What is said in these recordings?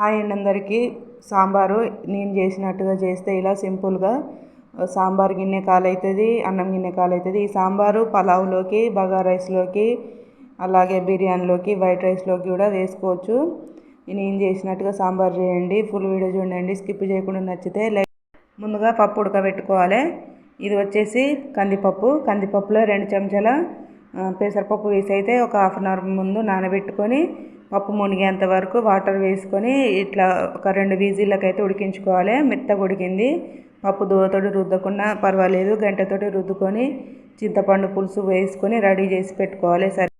Hi అండి అందరికీ. సాంబారు నేను చేసినట్టుగా చేస్తే ఇలా సింపుల్గా సాంబార్ గిన్నె కాలవుతుంది అన్నం గిన్నె కాలవుతుంది ఈ సాంబారు పలావ్లోకి బగారా రైస్లోకి అలాగే బిర్యానీలోకి వైట్ రైస్లోకి కూడా వేసుకోవచ్చు. నేను చేసినట్టుగా సాంబార్ చేయండి ఫుల్ వీడియో చూడండి స్కిప్ చేయకుండా నచ్చితే లైక్ ముందుగా పప్పు ఉడకబెట్టుకోవాలి. ఇది వచ్చేసి కందిపప్పు. కందిపప్పులో రెండు చెంచాల పెసరపప్పు వేసి అయితే ఒక హాఫ్ అన్ అవర్ ముందు నానబెట్టుకొని పప్పు మునిగేంత వరకు వాటర్ వేసుకొని ఇట్లా ఒక రెండు విజిల్లకి ఉడికించుకోవాలి. మెత్తగా ఉడికింది. పప్పు దూరతోటి రుద్దకుండా పర్వాలేదు. గంటతోటి రుద్దుకొని చింతపండు పులుసు వేసుకొని రెడీ చేసి పెట్టుకోవాలి. సరే.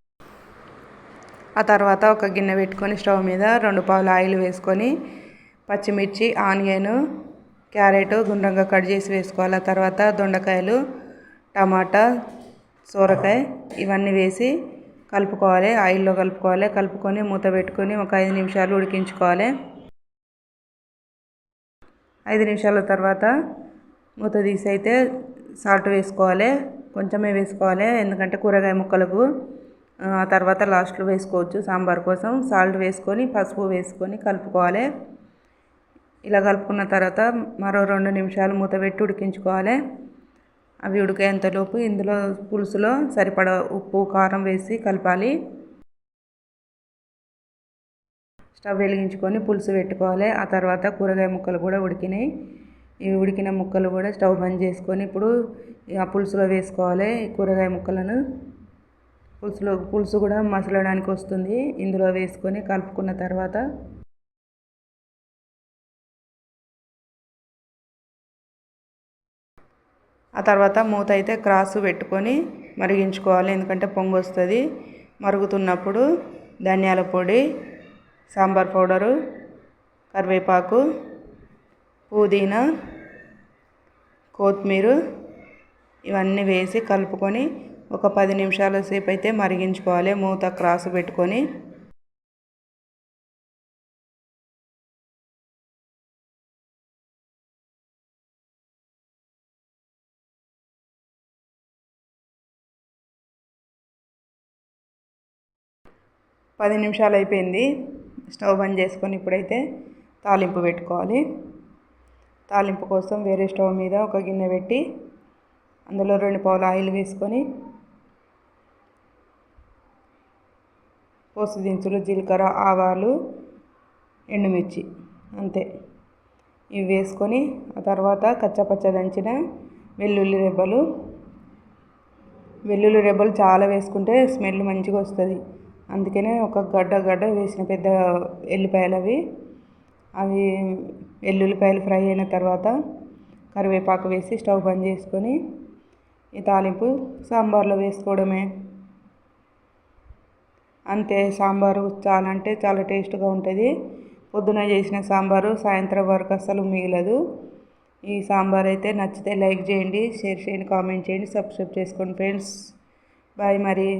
ఆ తర్వాత ఒక గిన్నె పెట్టుకొని స్టవ్ మీద రెండు పావులు ఆయిల్ వేసుకొని పచ్చిమిర్చి ఆనియన్ క్యారెట్ గుండ్రంగా కట్ చేసి వేసుకోవాలి. ఆ తర్వాత దొండకాయలు టమాటా సోరకాయ ఇవన్నీ వేసి కలుపుకోవాలి ఆయిల్లో కలుపుకోవాలి కలుపుకొని మూత పెట్టుకొని ఒక ఐదు నిమిషాలు ఉడికించుకోవాలి. ఐదు నిమిషాల తర్వాత మూత తీసి అయితే సాల్ట్ వేసుకోవాలి కొంచెమే వేసుకోవాలి ఎందుకంటే కూరగాయ ముక్కలకు ఆ తర్వాత లాస్ట్లో వేసుకోవచ్చు సాంబార్ కోసం. సాల్ట్ వేసుకొని పసుపు వేసుకొని కలుపుకోవాలి. ఇలా కలుపుకున్న తర్వాత మరో రెండు నిమిషాలు మూత పెట్టి ఉడికించుకోవాలి. అవి ఉడికేంతలోపు ఇందులో పులుసులో సరిపడా ఉప్పు కారం వేసి కలపాలి. స్టవ్ వెలిగించుకొని పులుసు పెట్టుకోవాలి. ఆ తర్వాత కూరగాయ ముక్కలు కూడా ఉడికినాయి. ఇవి ఉడికిన ముక్కలు కూడా స్టవ్ బంద్ చేసుకొని ఇప్పుడు ఆ పులుసులో వేసుకోవాలి కూరగాయ ముక్కలను. పులుసులో పులుసు కూడా మసలడానికి వస్తుంది. ఇందులో వేసుకొని కలుపుకున్న తర్వాత ఆ తర్వాత మూత అయితే క్రాసు పెట్టుకొని మరిగించుకోవాలి. ఎందుకంటే పొంగు వస్తుంది. మరుగుతున్నప్పుడు ధనియాల పొడి సాంబార్ పౌడరు కరివేపాకు పుదీనా కొత్తిమీర ఇవన్నీ వేసి కలుపుకొని ఒక పది నిమిషాల సేపు అయితే మరిగించుకోవాలి. మూత క్రాసు పెట్టుకొని పది నిమిషాలు అయిపోయింది. స్టవ్ బంద్ చేసుకొని ఇప్పుడైతే తాలింపు పెట్టుకోవాలి. తాలింపు కోసం వేరే స్టవ్ మీద ఒక గిన్నె పెట్టి అందులో రెండు పావులు ఆయిల్ వేసుకొని పోసు దినుసులు జీలకర్ర ఆవాలు ఎండుమిర్చి అంతే. ఇవి వేసుకొని ఆ తర్వాత కచ్చపచ్చ దంచిన వెల్లుల్లి రెబ్బలు. వెల్లుల్లి రెబ్బలు చాలా వేసుకుంటే స్మెల్ మంచిగా వస్తుంది. అందుకనే ఒక గడ్డ గడ్డ వేసిన పెద్ద ఎల్లిపాయలు అవి. అవి ఎల్లుల్లిపాయలు ఫ్రై అయిన తర్వాత కరివేపాకు వేసి స్టవ్ బంద్ చేసుకొని ఈ తాలింపు సాంబార్లో వేసుకోవడమే. అంతే సాంబారు చాలా అంటే చాలా టేస్ట్గా ఉంటుంది. పొద్దున చేసిన సాంబారు సాయంత్రం వరకు అసలు మిగలదు. ఈ సాంబార్ అయితే నచ్చితే లైక్ చేయండి షేర్ చేయండి కామెంట్ చేయండి సబ్స్క్రైబ్ చేసుకోండి ఫ్రెండ్స్. బాయ్ మరి.